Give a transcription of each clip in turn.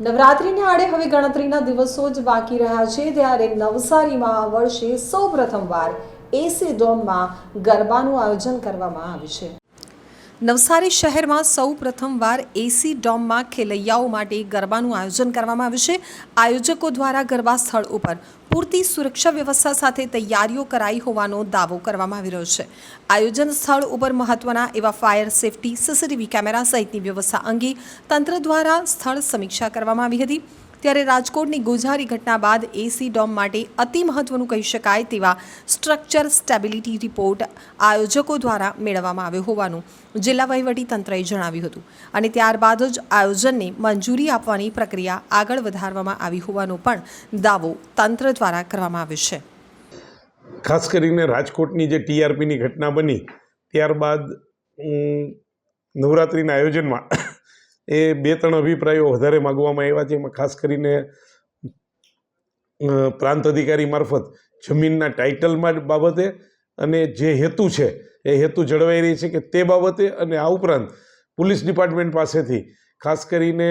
નવરાત્રિને આડે હવે ગણતરીના દિવસો જ બાકી રહ્યા છે. ત્યારે નવસારીમાં આ વર્ષે સૌ પ્રથમવાર એસી ડોમમાં ગરબાનું આયોજન કરવામાં આવ્યું છે. નવસારી શહેરમાં સૌ પ્રથમવાર એસી ડોમમાં ખેલૈયાઓ માટે ગરબાનું આયોજન કરવામાં આવ્યું છે. આયોજકો દ્વારા ગરબા સ્થળ ઉપર પૂરતી સુરક્ષા વ્યવસ્થા સાથે તૈયારીઓ કરાઈ હોવાનો દાવો કરવામાં આવી રહ્યો છે. આયોજન સ્થળ ઉપર મહત્વના એવા ફાયર સેફટી, સીસીટીવી કેમેરા સહિતની વ્યવસ્થા અંગે તંત્ર દ્વારા સ્થળ સમીક્ષા કરવામાં આવી હતી. ત્યારે રાજકોટની ગોઝારી ઘટના બાદ એસી ડોમ માટે અતિ મહત્વનું કહી શકાય તેવા સ્ટ્રક્ચર સ્ટેબિલિટી રિપોર્ટ આયોજકો દ્વારા મેળવવામાં આવ્યો હોવાનું જિલ્લા વહીવટી તંત્રએ જણાવ્યું હતું. અને ત્યારબાદ જ આયોજનને મંજૂરી આપવાની પ્રક્રિયા આગળ વધારવામાં આવી હોવાનો પણ દાવો તંત્ર દ્વારા કરવામાં આવ્યો છે. ખાસ કરીને રાજકોટની જે ટીઆરપીની ઘટના બની, ત્યારબાદ નવરાત્રિના આયોજનમાં એ બે ત્રણ અભિપ્રાયો વધારે માગવામાં આવ્યા છે. એમાં ખાસ કરીને પ્રાંત અધિકારી મારફત જમીનના ટાઇટલમાં બાબતે અને જે હેતુ છે, એ હેતુ જળવાઈ રહી છે કે તે બાબતે અને આ ઉપરાંત પોલીસ ડિપાર્ટમેન્ટ પાસેથી ખાસ કરીને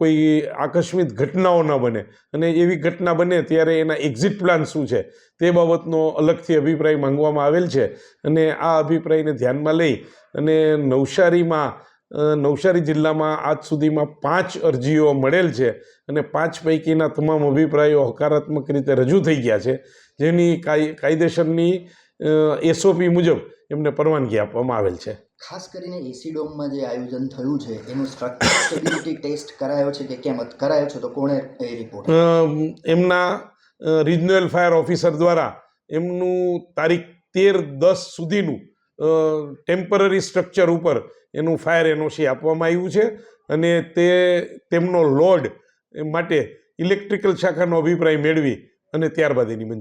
કોઈ આકસ્મિક ઘટનાઓ ન બને. અને એવી ઘટના બને ત્યારે એના એક્ઝિટ પ્લાન શું છે, તે બાબતનો અલગથી અભિપ્રાય માંગવામાં આવેલ છે. અને આ અભિપ્રાયને ધ્યાનમાં લઈ અને નવસારીમાં નવસારી જિલ્લામાં આજ સુધીમાં પાંચ અરજીઓ મળેલ છે અને પાંચ પૈકીના તમામ અભિપ્રાયો હકારાત્મક રીતે રજૂ થઈ ગયા છે. જેની કાય કાયદેસરની એસઓપી મુજબ એમને પરવાનગી આપવામાં આવેલ છે. ખાસ કરીને એસીડોમમાં જે આયોજન થયું છે એનું સ્ટ્રક્ચર ટેસ્ટ કરાયો છે કે કેમ? કરાયો છે તો કોણે એ રિપોર્ટ એમના રિજનલ ફાયર ઓફિસર દ્વારા એમનું તારીખ તેર દસ સુધીનું ટેમ્પરરી સ્ટ્રક્ચર ઉપર એનું ફાયર એનઓસી આપવામાં આવ્યું છે અને તે, તેમનો લોડ માટે ઇલેક્ટ્રિકલ શાખાનો અભિપ્રાય મેળવી અને ત્યારબાદ એની મંજૂરી.